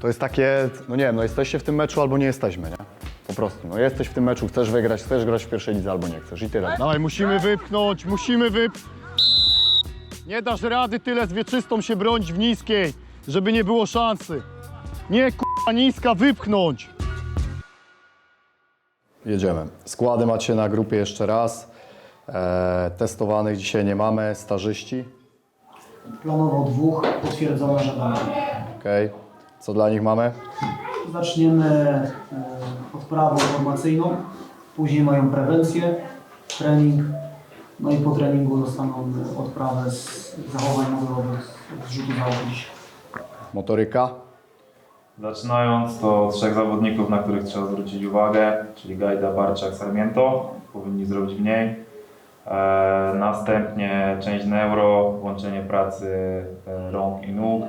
To jest takie, no nie wiem, no jesteście w tym meczu albo nie jesteśmy, nie? Po prostu, no jesteś w tym meczu, chcesz wygrać, chcesz grać w pierwszej lidze albo nie chcesz i tyle. Dawaj, musimy wypchnąć, musimy wyp... Nie dasz rady tyle z wieczystą się bronić w niskiej, żeby nie było szansy. Nie k***a niska, wypchnąć. Jedziemy. Składy macie na grupie jeszcze raz. Eee, testowanych dzisiaj nie mamy, stażyści. Planowo dwóch, potwierdzone, że będą. Okej. Co dla nich mamy? Zaczniemy e, odprawą formacyjną, później mają prewencję, trening, no i po treningu dostaną odprawę z zachowań modelowych, z rzutu za oblicz. Motoryka. Zaczynając to trzech zawodników, na których trzeba zwrócić uwagę, czyli Gajda, Barczak, Sarmiento. Powinni zrobić mniej. E, następnie część neuro, łączenie pracy e, rąk i nóg.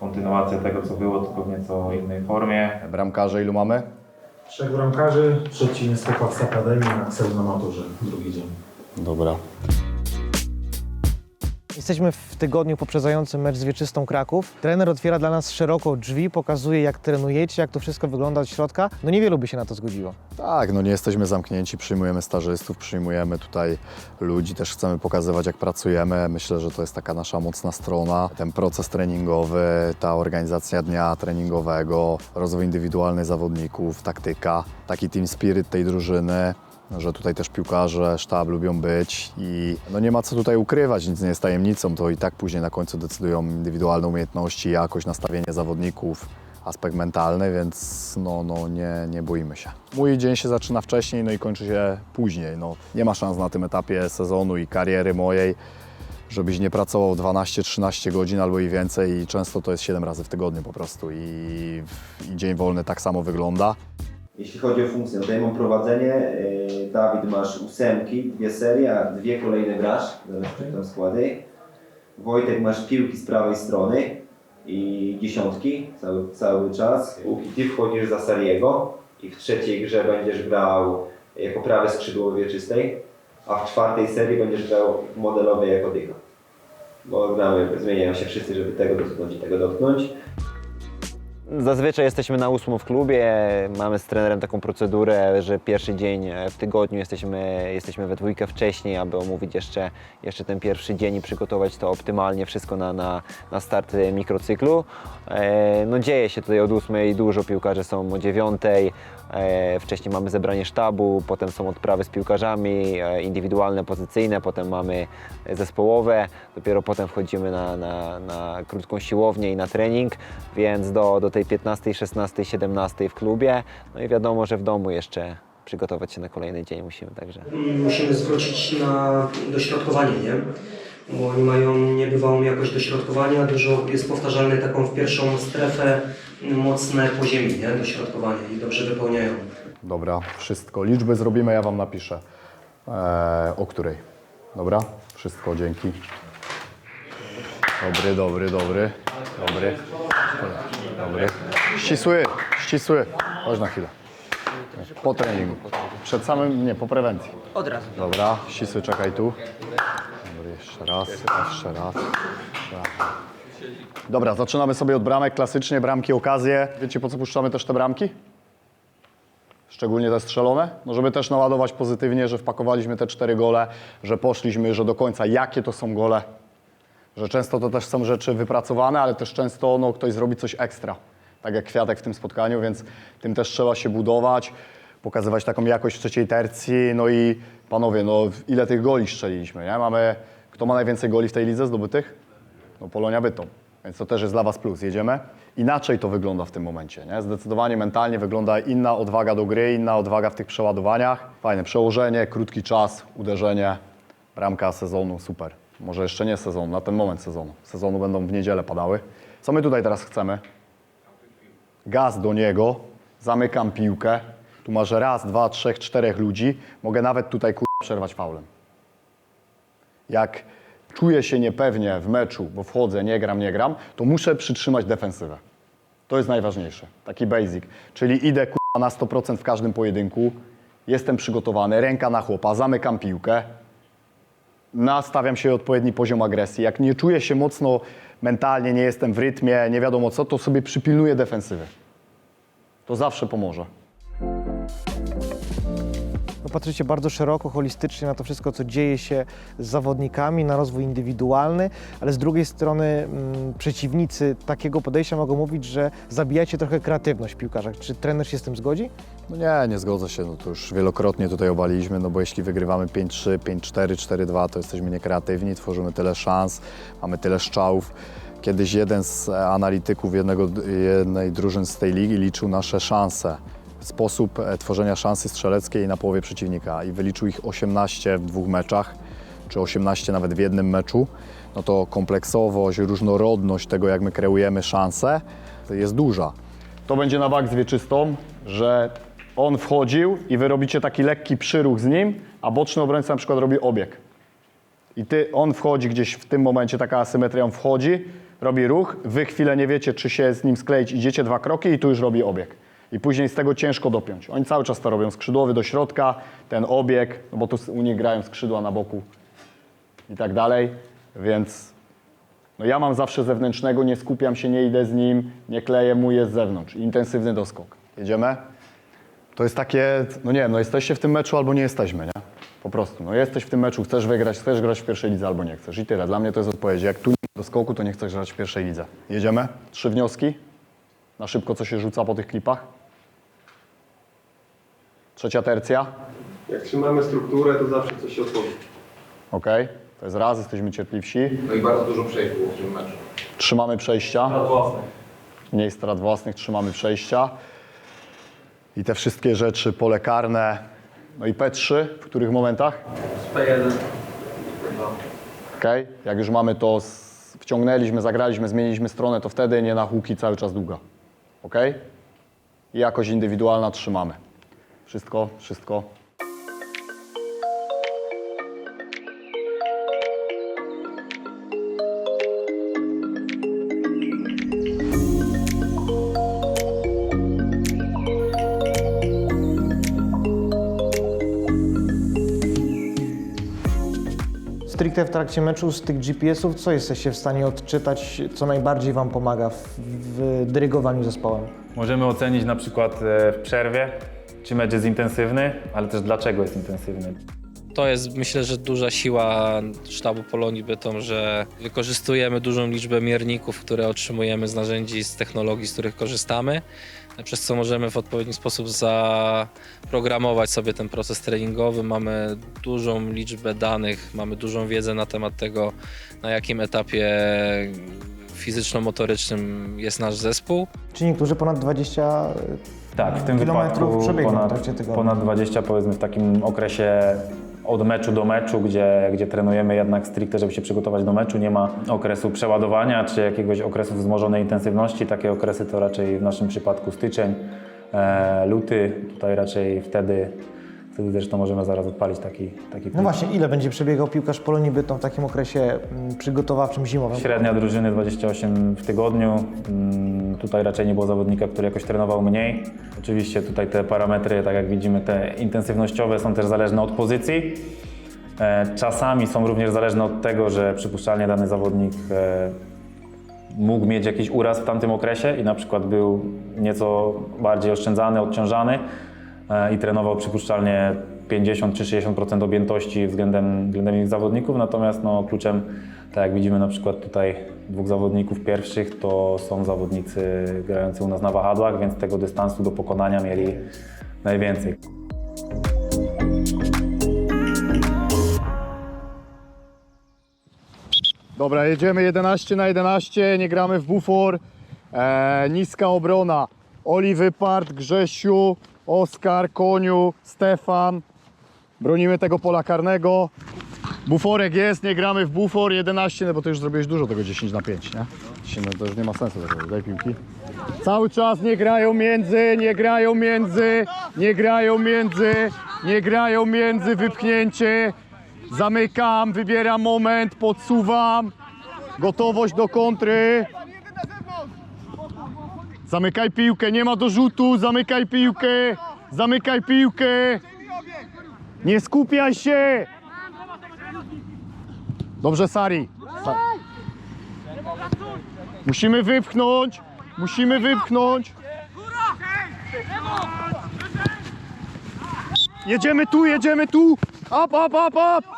Kontynuacja tego, co było, tylko w nieco innej formie. Bramkarze ilu mamy? Trzech bramkarzy, trzeci jest chłopak z Akademii, Aksel na maturze, drugi dzień. Dobra. Jesteśmy w tygodniu poprzedzającym mecz z Wieczystą Kraków. Trener otwiera dla nas szeroko drzwi, pokazuje jak trenujecie, jak to wszystko wygląda od środka. No niewielu by się na to zgodziło. Tak, no nie jesteśmy zamknięci, przyjmujemy stażystów, przyjmujemy tutaj ludzi, też chcemy pokazywać jak pracujemy. Myślę, że to jest taka nasza mocna strona. Ten proces treningowy, ta organizacja dnia treningowego, rozwój indywidualny zawodników, taktyka, taki team spirit tej drużyny. Że tutaj też piłkarze, sztab lubią być i no nie ma co tutaj ukrywać, nic nie jest tajemnicą, to i tak później na końcu decydują indywidualne umiejętności, jakość, nastawienie zawodników, aspekt mentalny, więc no, no nie, nie boimy się. Mój dzień się zaczyna wcześniej, no i kończy się później. No, nie ma szans na tym etapie sezonu i kariery mojej, żebyś nie pracował 12-13 godzin albo i więcej i często to jest 7 razy w tygodniu po prostu i, i dzień wolny tak samo wygląda. Jeśli chodzi o funkcję, no tutaj mam prowadzenie. Yy, Dawid masz ósemki, dwie serie, a dwie kolejne grasz, zależy jak tam składy. Wojtek masz piłki z prawej strony i dziesiątki cały, cały czas. Łuki, ty wchodzisz za Sariego i w trzeciej grze będziesz grał jako prawy skrzydłowy wieczystej, a w czwartej serii będziesz grał modelowej jako dyka. Bo gramy, zmieniają się wszyscy, żeby tego dotknąć i tego dotknąć. Zazwyczaj jesteśmy na ósmą w klubie, mamy z trenerem taką procedurę, że pierwszy dzień w tygodniu jesteśmy, jesteśmy we dwójkę wcześniej, aby omówić jeszcze, jeszcze ten pierwszy dzień i przygotować to optymalnie wszystko na, na, na start mikrocyklu. E, No dzieje się tutaj od ósmej, dużo piłkarzy są o dziewiątej, e, wcześniej mamy zebranie sztabu, potem są odprawy z piłkarzami, e, indywidualne, pozycyjne, potem mamy zespołowe, dopiero potem wchodzimy na, na, na krótką siłownię i na trening, więc do, do tej 15, 16, 17 w klubie, no i wiadomo, że w domu jeszcze przygotować się na kolejny dzień musimy, także. musimy zwrócić na dośrodkowanie, nie? Bo oni mają niebywałą jakość dośrodkowania, dużo jest powtarzalne taką w pierwszą strefę mocne po ziemi, nie? Dośrodkowanie i dobrze wypełniają. Dobra, wszystko. Liczby zrobimy, ja Wam napiszę. Eee, o której? Dobra? Wszystko, dzięki. Dobry, dobry, dobry. Dobry. Dobry. Ścisły, ścisły. Chodź na chwilę. Po treningu. Przed samym, nie, po prewencji. Od razu. Dobra, ścisły, czekaj tu. Dobry, jeszcze raz, jeszcze raz. Jeszcze raz. Dobra, zaczynamy sobie od bramek, klasycznie bramki, okazje. Wiecie po co puszczamy też te bramki? Szczególnie te strzelone, no żeby też naładować pozytywnie, że wpakowaliśmy te cztery gole, że poszliśmy, że do końca jakie to są gole, że często to też są rzeczy wypracowane, ale też często no, ktoś zrobi coś ekstra, tak jak Kwiatek w tym spotkaniu, więc tym też trzeba się budować, pokazywać taką jakość w trzeciej tercji, no i panowie, no ile tych goli strzeliliśmy, nie? Mamy, kto ma najwięcej goli w tej lidze zdobytych? No Polonia Bytom, więc to też jest dla Was plus, jedziemy. Inaczej to wygląda w tym momencie, nie? Zdecydowanie mentalnie wygląda inna odwaga do gry, inna odwaga w tych przeładowaniach. Fajne przełożenie, krótki czas, uderzenie, bramka sezonu, super. Może jeszcze nie sezonu, na ten moment sezonu. Sezonu będą w niedzielę padały. Co my tutaj teraz chcemy? Gaz do niego, zamykam piłkę. Tu masz raz, dwa, trzech, czterech ludzi. Mogę nawet tutaj kur... przerwać faulem. Jak czuję się niepewnie w meczu, bo wchodzę, nie gram, nie gram, to muszę przytrzymać defensywę. To jest najważniejsze, taki basic. Czyli idę kurwa, na 100% w każdym pojedynku, jestem przygotowany, ręka na chłopa, zamykam piłkę. nastawiam się odpowiedni poziom agresji. Jak nie czuję się mocno mentalnie, nie jestem w rytmie, nie wiadomo co, to sobie przypilnuję defensywy. To zawsze pomoże. Patrzycie bardzo szeroko, holistycznie na to wszystko, co dzieje się z zawodnikami, na rozwój indywidualny, ale z drugiej strony mm, przeciwnicy takiego podejścia mogą mówić, że zabijacie trochę kreatywność w piłkarzach. Czy trener się z tym zgodzi? No nie, nie zgodzę się, no to już wielokrotnie tutaj obaliliśmy, no bo jeśli wygrywamy 5-3, 5-4, 4-2, to jesteśmy niekreatywni, tworzymy tyle szans, mamy tyle strzałów. Kiedyś jeden z analityków jednego, jednej drużyn z tej ligi liczył nasze szanse, sposób e, tworzenia szansy strzeleckiej na połowie przeciwnika i wyliczył ich 18 w dwóch meczach, czy 18 nawet w jednym meczu, no to kompleksowość, różnorodność tego, jak my kreujemy szanse, jest duża. To będzie na wag z wieczystą, że on wchodził i wy robicie taki lekki przyruch z nim, a boczny obrońca na przykład robi obieg. I ty, on wchodzi gdzieś w tym momencie, taka asymetria, on wchodzi, robi ruch, wy chwilę nie wiecie, czy się z nim skleić, idziecie dwa kroki i tu już robi obieg. I później z tego ciężko dopiąć. Oni cały czas to robią, skrzydłowy do środka, ten obieg, no bo tu u nich grają skrzydła na boku i tak dalej, więc no ja mam zawsze zewnętrznego, nie skupiam się, nie idę z nim, nie kleję mu, jest z zewnątrz. Intensywny doskok. Jedziemy? To jest takie, no nie wiem, no jesteście w tym meczu albo nie jesteśmy, nie? Po prostu, no jesteś w tym meczu, chcesz wygrać, chcesz grać w pierwszej lidze albo nie chcesz i tyle. Dla mnie to jest odpowiedź. Jak tu nie ma doskoku, to nie chcesz grać w pierwszej lidze. Jedziemy? Trzy wnioski? Na szybko, co się rzuca po tych klipach? Trzecia tercja? Jak trzymamy strukturę, to zawsze coś się otworzy. Ok, to jest raz, jesteśmy cierpliwsi. No i bardzo dużo przejść było w tym meczu. Trzymamy przejścia. Mniej strat własnych, trzymamy przejścia. I te wszystkie rzeczy, pole karne, no i P3, w których momentach? P1. Ok, jak już mamy to, s- wciągnęliśmy, zagraliśmy, zmieniliśmy stronę, to wtedy nie na huki cały czas długa. Ok? I jakość indywidualna trzymamy. Wszystko, wszystko. Stricte w trakcie meczu z tych GPS-ów, co jesteście w stanie odczytać, co najbardziej Wam pomaga w, w dyrygowaniu zespołem? Możemy ocenić na przykład e, w przerwie, czy mecz jest intensywny, ale też dlaczego jest intensywny. To jest myślę, że duża siła sztabu Polonii Bytom, że wykorzystujemy dużą liczbę mierników, które otrzymujemy z narzędzi, z technologii, z których korzystamy, przez co możemy w odpowiedni sposób zaprogramować sobie ten proces treningowy. Mamy dużą liczbę danych, mamy dużą wiedzę na temat tego, na jakim etapie fizyczno-motorycznym jest nasz zespół. Czy niektórzy ponad 20 Tak, w tym Kilometrów wypadku przebiegną w ponad, trakcie tygodnia. ponad 20 powiedzmy w takim okresie od meczu do meczu, gdzie, gdzie trenujemy jednak stricte, żeby się przygotować do meczu. Nie ma okresu przeładowania czy jakiegoś okresu wzmożonej intensywności. Takie okresy to raczej w naszym przypadku styczeń, e, luty. Tutaj raczej wtedy, wtedy zresztą możemy zaraz odpalić taki, taki No właśnie, ile będzie przebiegał piłkarz Polonii Bytom w takim okresie mm, przygotowawczym zimowym? Średnia drużyny 28 w tygodniu. Mm, Tutaj raczej nie było zawodnika, który jakoś trenował mniej. Oczywiście tutaj te parametry, tak jak widzimy, te intensywnościowe są też zależne od pozycji. E, Czasami są również zależne od tego, że przypuszczalnie dany zawodnik e, mógł mieć jakiś uraz w tamtym okresie i na przykład był nieco bardziej oszczędzany, odciążany i trenował przypuszczalnie 50 czy 60% objętości względem, względem innych zawodników, natomiast no, kluczem, tak jak widzimy na przykład tutaj dwóch zawodników pierwszych, to są zawodnicy grający u nas na wahadłach, więc tego dystansu do pokonania mieli najwięcej. Dobra, jedziemy 11 na 11, nie gramy w bufor. E, niska obrona. Oli Wypart, Grzesiu, Oskar, Koniu, Stefan. Bronimy tego pola karnego. Buforek jest, nie gramy w bufor 11, no bo to już zrobiłeś dużo tego 10 na 5, nie? 10, no to już nie ma sensu tego, daj piłki. Cały czas nie grają między, nie grają między, nie grają między, nie grają między, wypchnięcie. Zamykam, wybieram moment, podsuwam. Gotowość do kontry. Zamykaj piłkę, nie ma do rzutu, zamykaj piłkę, zamykaj piłkę. Nie skupiaj się. Dobrze, Sari. Sa- musimy wypchnąć. Musimy wypchnąć. Jedziemy tu, jedziemy tu. Up, up, up, up.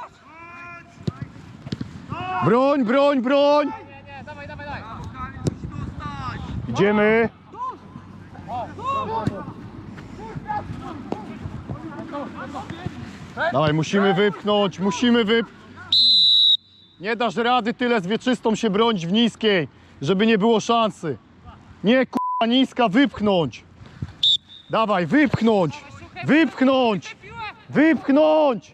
Broń, broń, broń. Idziemy. Dawaj, musimy wypchnąć, musimy wyp... Nie dasz rady tyle z wieczystą się bronić w niskiej, żeby nie było szansy. Nie k***a niska, wypchnąć. Dawaj, wypchnąć, wypchnąć, wypchnąć.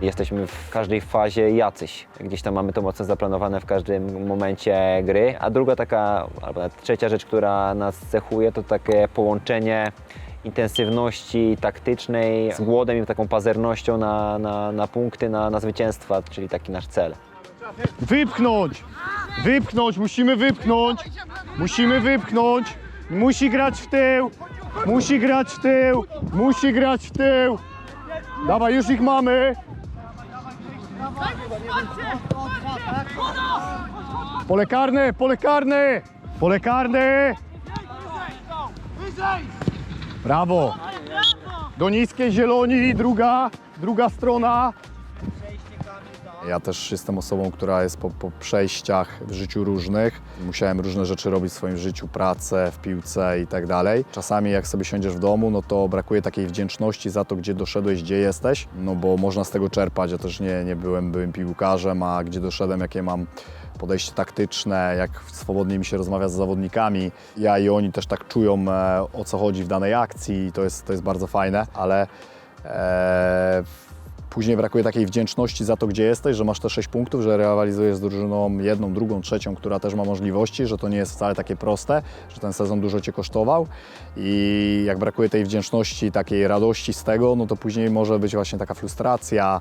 Jesteśmy w każdej fazie jacyś. Gdzieś tam mamy to mocno zaplanowane w każdym momencie gry. A druga taka, albo trzecia rzecz, która nas cechuje, to takie połączenie intensywności taktycznej z głodem i taką pazernością na, na, na punkty, na, na zwycięstwa, czyli taki nasz cel. Wypchnąć! Wypchnąć, musimy wypchnąć! Musimy wypchnąć! Musi grać w tył! Musi grać w tył! Musi grać w tył! Dawaj, już ich mamy! Pole karne, pole karne! Pole karne! Brawo! Do niskiej zieloni, druga, druga strona. Ja też jestem osobą, która jest po, po przejściach w życiu różnych. Musiałem różne rzeczy robić w swoim życiu, pracę, w piłce i tak dalej. Czasami jak sobie siądziesz w domu, no to brakuje takiej wdzięczności za to, gdzie doszedłeś, gdzie jesteś, no bo można z tego czerpać. Ja też nie, nie byłem byłym piłkarzem, a gdzie doszedłem, jakie mam podejście taktyczne, jak swobodnie mi się rozmawia z zawodnikami. Ja i oni też tak czują, e, o co chodzi w danej akcji i to jest, to jest bardzo fajne, ale e, Później brakuje takiej wdzięczności za to, gdzie jesteś, że masz te 6 punktów, że rywalizujesz z drużyną jedną, drugą, trzecią, która też ma możliwości, że to nie jest wcale takie proste, że ten sezon dużo Cię kosztował i jak brakuje tej wdzięczności, takiej radości z tego, no to później może być właśnie taka frustracja,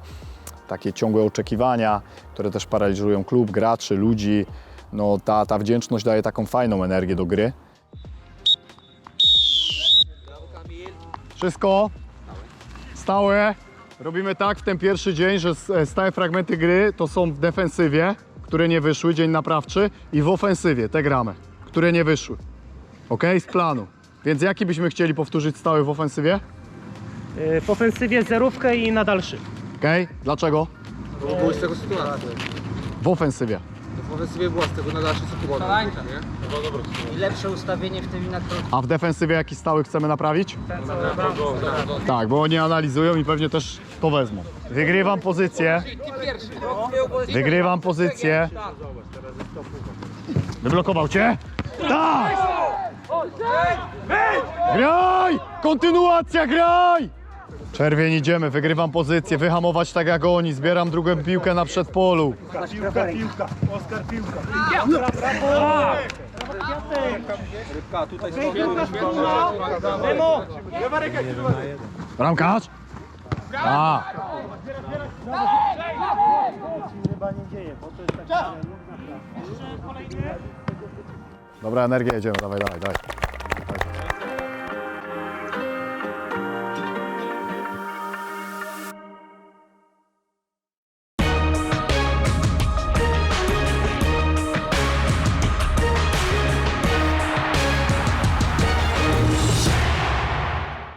takie ciągłe oczekiwania, które też paraliżują klub, graczy, ludzi. No ta, ta wdzięczność daje taką fajną energię do gry. Wszystko stałe. Robimy tak w ten pierwszy dzień, że e, stałe fragmenty gry to są w defensywie, które nie wyszły, dzień naprawczy, i w ofensywie, te gramy, które nie wyszły. Ok? Z planu. Więc jaki byśmy chcieli powtórzyć stały w ofensywie? W ofensywie zerówkę i na dalszy. Ok? Dlaczego? Bo były z tego sytuacji. W ofensywie. W ofensywie była z tego na dalsze co było. Nie? I lepsze ustawienie w tym i na A w defensywie jaki stały chcemy naprawić? Tak, bo oni analizują i pewnie też to wezmą. Wygrywam pozycję. Wygrywam pozycję. Wyblokował cię? Tak! Graj! Kontynuacja, graj! Czerwień idziemy, wygrywam pozycję, wyhamować tak jak oni, zbieram drugą piłkę na przedpolu. Bramkarz? A. Dobra energia, jedziemy, dawaj, dawaj, dawaj.